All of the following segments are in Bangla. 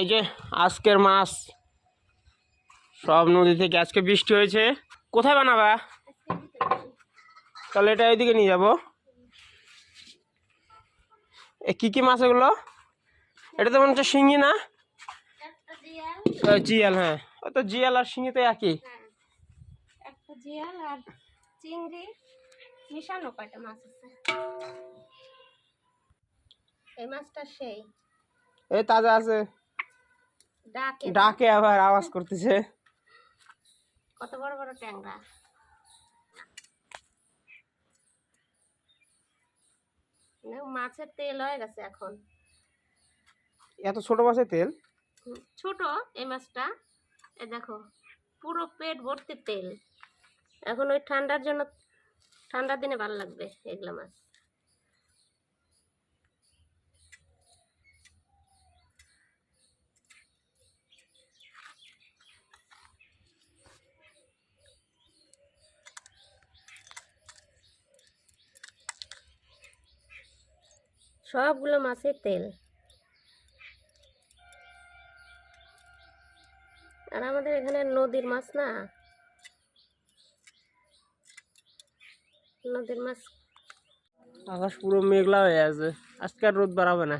এই যে আজকের মাছ। সব নদী থেকে আজকে বৃষ্টি হয়েছে। কোথায় বানাবা? তাহলে এটা এইদিকে নিয়ে যাব। এ কি কি মাছ এগুলো? এটা তো মনে হচ্ছে শিঙি না? জিয়াল হ্যাঁ। ও তো জিয়াল আর শিঙি তো একই। হ্যাঁ। জিয়াল আর চিংড়ি। মিশানো কয়টা মাছ আছে? এই মাছটা সেই। এই তাজা আছে। ডাকে। ডাকে আবার আওয়াজ করতেছে। কত বড় বড় ট্যাংরা। মাছের তেল হয়ে গেছে এখন। এত ছোট মাছের তেল? ছোট এই মাছটা। এ দেখো পুরো পেট ভর্তি তেল। এখন ওই ঠান্ডার জন্য ঠান্ডার দিনে ভালো লাগবে এগুলো মাছ। সবগুলো মাছের তেল। আর আমাদের এখানে নদীর মাছ না? নদীর মাছ। আকাশ পুরো মেঘলা হয়ে আছে। আজকে আর রোদ বাড়াবে না।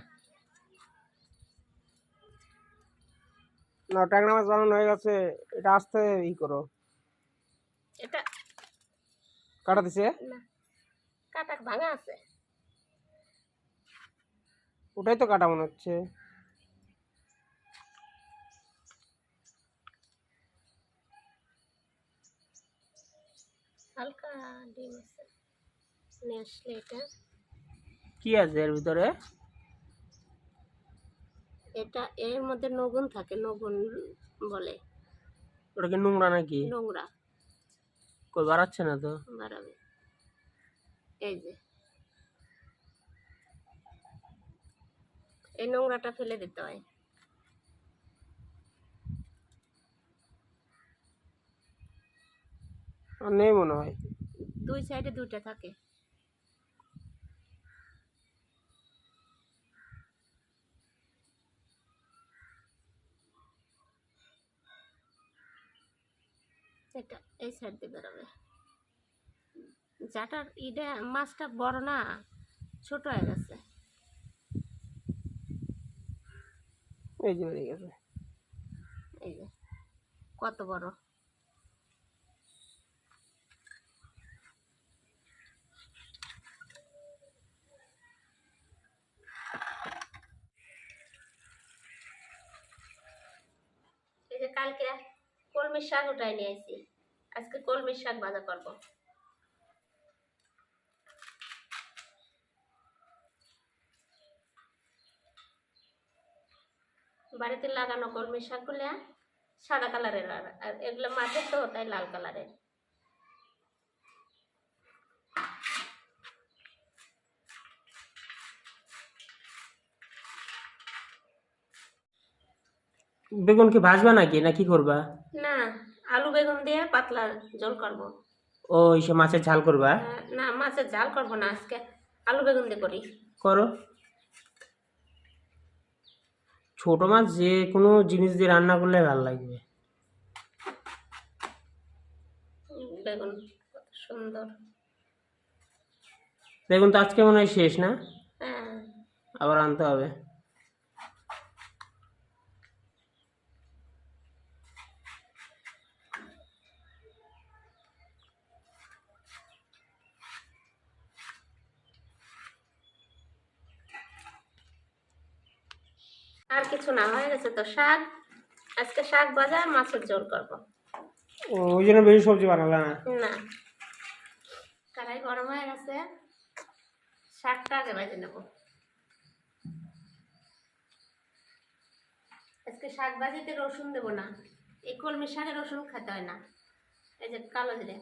না ট্যাংরা মাছ বানানো হয়ে গেছে। এটা আস্তে ই করো। এটা কাটা দিছে? না। কাটা ভাঙা আছে। ওটাই তো কাটা মনে হচ্ছে। হালকা ডিম আছে। নিয়ে আসলে এটা। কি আছে এর ভিতরে? এটা এর মধ্যে নগুন থাকে নগুন বলে। ওটা কি নোংরা নাকি? নোংরা। কই বাড়াচ্ছে না তো? বাড়াবে। এই যে। এই নোংরাটা ফেলে দিতে হয়। নেই মনে হয়। দুই সাইডে দুইটা থাকে। এটা এই সাইড দিয়ে বেরোবে। যাটার ইটা মাছটা বড় না ছোট হয়ে গেছে। এই যে বেরিয়ে গেছে। এই যে, কত বড়? কালকে কলমির শাক উঠাই নিয়ে আজকে কলমির শাক ভাজা করব। বাড়িতে লাগানো কলমির শাকগুলো সাদা কালারের আর এগুলো মাঠের তো তাই লাল কালারের। বেগুন কি ভাজবা নাকি না কি করবা? না আলু বেগুন দিয়ে পাতলা ঝোল করব। ও ইসে মাছের ঝাল করবা? না মাছের ঝাল করব না আজকে আলু বেগুন দিয়ে করি। করো। ছোট মাছ যে কোনো জিনিস দিয়ে রান্না করলে ভালো লাগবে। দেখুন বেগুন কত সুন্দর। বেগুন তো আজকে মনে হয় শেষ না? হ্যাঁ। আবার আনতে হবে। আর কিছু না হয়ে গেছে তো শাক। আজকে শাক ভাজা আর মাছের ঝোল করব। ওই জন্য বেশি সবজি বানালে না। কড়াই গরম হয়ে গেছে। শাকটা আগে ভেজে নেব। আজকে শাক ভাজিতে রসুন দেব না। এই কলমি শাকে রসুন খেতে হয় না। এই যে কালো জিরে।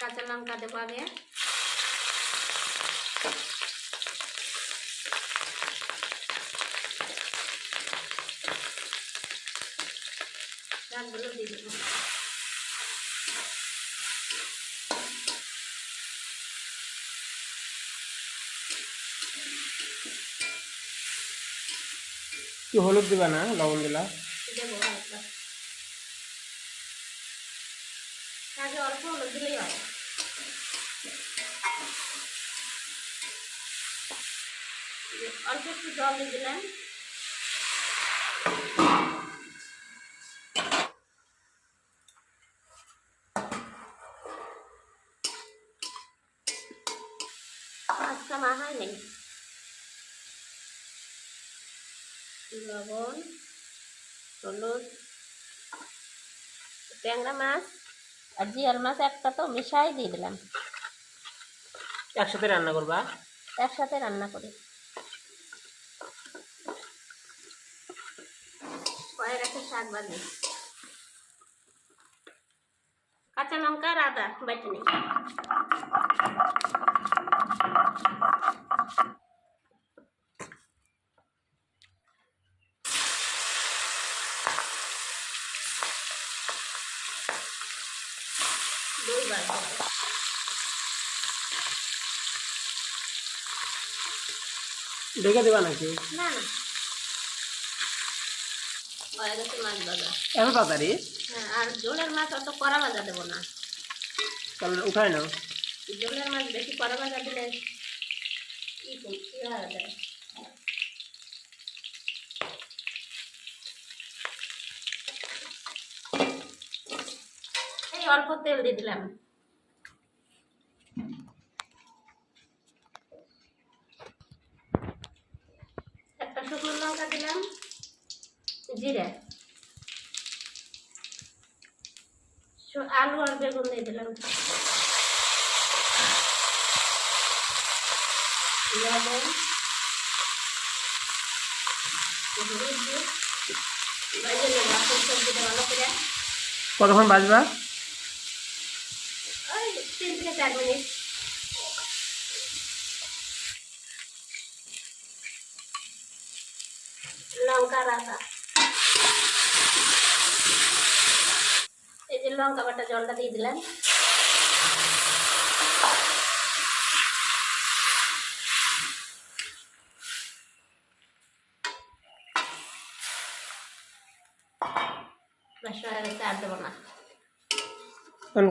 কাঁচা লঙ্কা দেবো আগে। কি হলুদ দিবা না? লবণ দিলা? আগে অল্প হলুদ দিলেই হয় অল্প একটু জল দিয়ে দিলাম। মাছটা মাহাই নেই? লবণ হলুদ ট্যাংরা মাছ আর জিয়াল মাছ একটা তো মিশাই দিয়ে দিলাম। একসাথে রান্না করবা? একসাথে রান্না করি। হয়ে গেছে শাক ভাজি কাঁচা লঙ্কা আর আদা বেটে নিই দুইবার দেবো। দেখে দিবা নাকি না না হয়ে গেছে মাছ ভাজা। এত তাড়াতাড়ি হ্যাঁ আর জলের মাছ অত কড়া ভাজা দেবো না। তাহলে উঠাই নাও। জলের মাছ বেশি কড়া ভাজা দিলে কি হয়ে যায় এই অল্প তেল দিয়ে দিলাম। একটা শুকনো লঙ্কা দিলাম। জিরে। আলু আর বেগুন দিয়ে দিলাম। লবণ কতক্ষণ বাজবা? তিন থেকে চার মিনিট। লঙ্কা রাখা এই যে লঙ্কা বাটা জলটা দিয়ে দিলাম।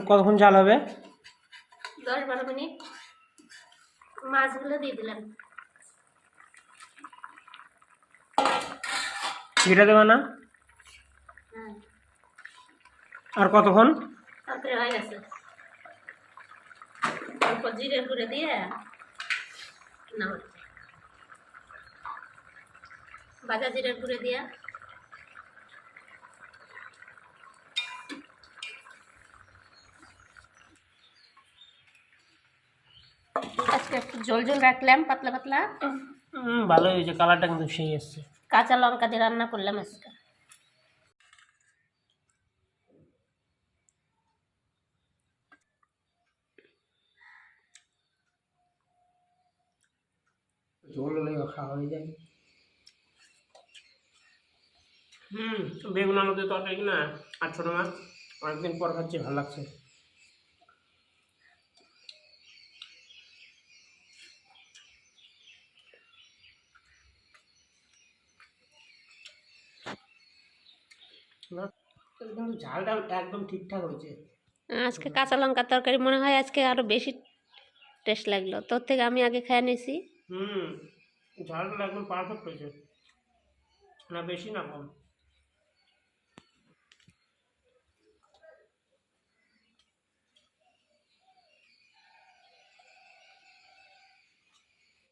কতক্ষণ জাল হবে? দশ বারো মিনিট। মাছগুলো দিয়ে দিলাম। ঘিটা দেবা না? আর কতক্ষণ? হয়ে গেছে। অল্প জিরে গুঁড়ে দিয়ে ভাজা জিরে গুঁড়ে দিয়ে। আজকে একটু ঝোল ঝোল রাখলাম পাতলা পাতলা। হুম ভালো হয়েছে কালারটা কিন্তু সেই এসছে। কাঁচা লঙ্কা দিয়ে রান্না করলাম আজকে। ঝোল খাওয়া হয়ে যায় হুম বেগুন আলু দিয়ে তরকারি না? আর ছোটো মাছ অনেকদিন পর খাচ্ছি ভালো লাগছে। কিন্তু ঝালটা একদম ঠিকঠাক হয়েছে। আজকে কাঁচা লঙ্কার তরকারি মনে হয় আজকে আরও বেশি টেস্ট লাগল। তোর থেকে আমি আগে খেয়ে নিয়েছি। হুম ঝালটা একদম পারফেক্ট হয়েছে। না বেশি না কম।